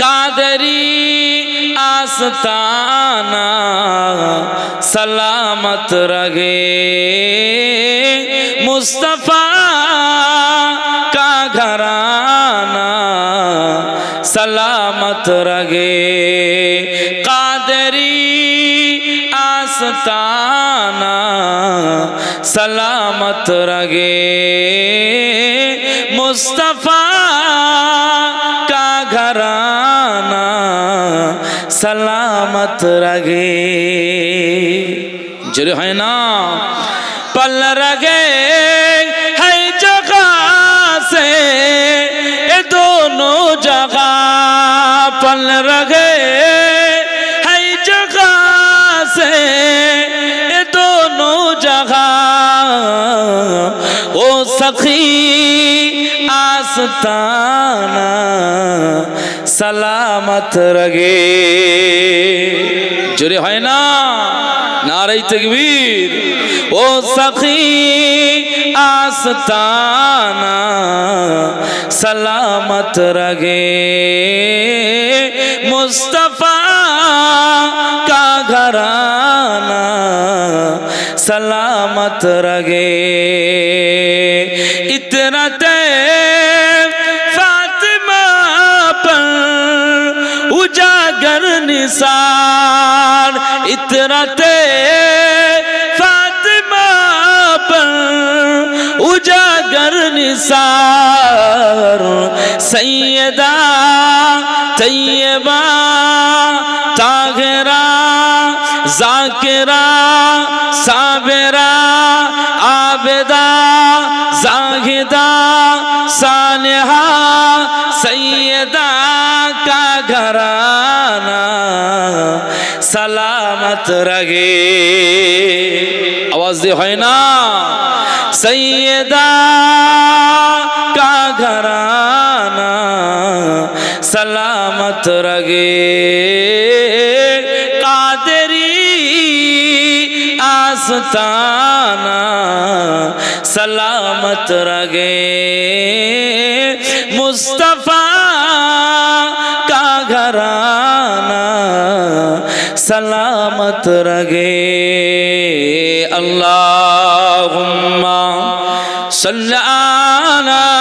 कादरी आस्ताना सलामत रगे मुस्तफ़ा का घराना सलामत रगे कादरी आस्ताना सलामत रगे मुस्तफ़ा সালামত রাগে। জরে হয় না? পাল রাগে। হাই জগাসে। এ দোনো জগা। পাল রাগে। হাই জগাসে। এ দোনো জগা। ও সখি, আস্তানা। সালামত রগে। জোরে হয় না? নারাই তকবীর। ও সখী আস্তানা, সালামত রগে। মুস্তফা কা ঘরানা, সালামত রগে। उजागर निसार इतरते फातिमा पर उजागर निसार सैयदा तैयबा तागरा जाकिरा साबिरा आबिदा जाहिदा सालिहा सैयदा का घराना সালামত রাগে। আওয়াজ দিয়ে হয় না? সৈয়দা কা ঘরানা সালামত রাগে। কাদেরি আস্তানা সালামত রাগে। মুস্তফা सलामत रगे अल्लाह सल्ला